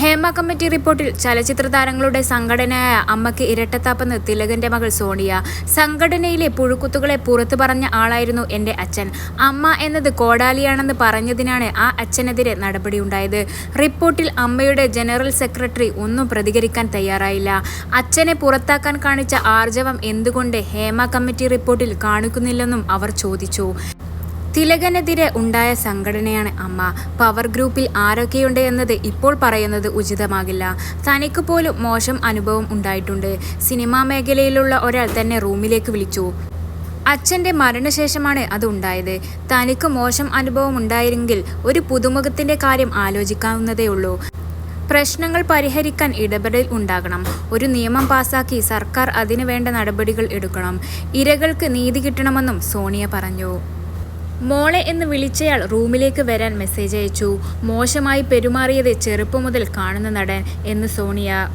Hema committee റിപ്പോർട്ടിൽ ചലച്ചിത്ര താരങ്ങളുടെ സംഘടനയായ അമ്മയ്ക്ക് ഇരട്ടത്താപ്പെന്ന് തിലകന്റെ മകൾ സോണിയ. സംഘടനയിലെ പുഴുക്കുത്തുകളെ പുറത്തു പറഞ്ഞ ആളായിരുന്നു എന്റെ അച്ഛൻ. അമ്മ എന്നത് കോടാലിയാണെന്ന് പറഞ്ഞതിനാണ് ആ അച്ഛനെതിരെ നടപടിയുണ്ടായത്. റിപ്പോർട്ടിൽ അമ്മയുടെ ജനറൽ സെക്രട്ടറി ഒന്നും പ്രതികരിക്കാൻ തയ്യാറായില്ല. അച്ഛനെ പുറത്താക്കാൻ കാണിച്ച ആർജവം എന്തുകൊണ്ട് ഹേമ കമ്മിറ്റി റിപ്പോർട്ടിൽ കാണിക്കുന്നില്ലെന്നും അവർ ചോദിച്ചു. തിലകനെതിരെ ഉണ്ടായ സംഘടനയാണ് അമ്മ. പവർ ഗ്രൂപ്പിൽ ആരൊക്കെയുണ്ട് എന്നത് ഇപ്പോൾ പറയുന്നത് ഉചിതമാകില്ല. തനിക്ക് പോലും മോശം അനുഭവം ഉണ്ടായിട്ടുണ്ട്. സിനിമാ മേഖലയിലുള്ള ഒരാൾ തന്നെ റൂമിലേക്ക് വിളിച്ചു. അച്ഛന്റെ മരണശേഷമാണ് അത് ഉണ്ടായത്. തനിക്ക് മോശം അനുഭവം ഉണ്ടായിരുന്നെങ്കിൽ ഒരു പുതുമുഖത്തിന്റെ കാര്യം ആലോചിക്കാവുന്നതേ ഉള്ളൂ. പ്രശ്നങ്ങൾ പരിഹരിക്കാൻ ഇടപെടൽ ഉണ്ടാകണം. ഒരു നിയമം പാസാക്കി സർക്കാർ അതിനു വേണ്ട നടപടികൾ എടുക്കണം. ഇരകൾക്ക് നീതി കിട്ടണമെന്നും സോണിയ പറഞ്ഞു. മോളെ എന്ന് വിളിച്ചയാൾ റൂമിലേക്ക് വരാൻ മെസ്സേജ് അയച്ചു. മോശമായി പെരുമാറിയത് ചെറുപ്പം മുതൽ കാണുന്ന നടൻ എന്ന് സോണിയ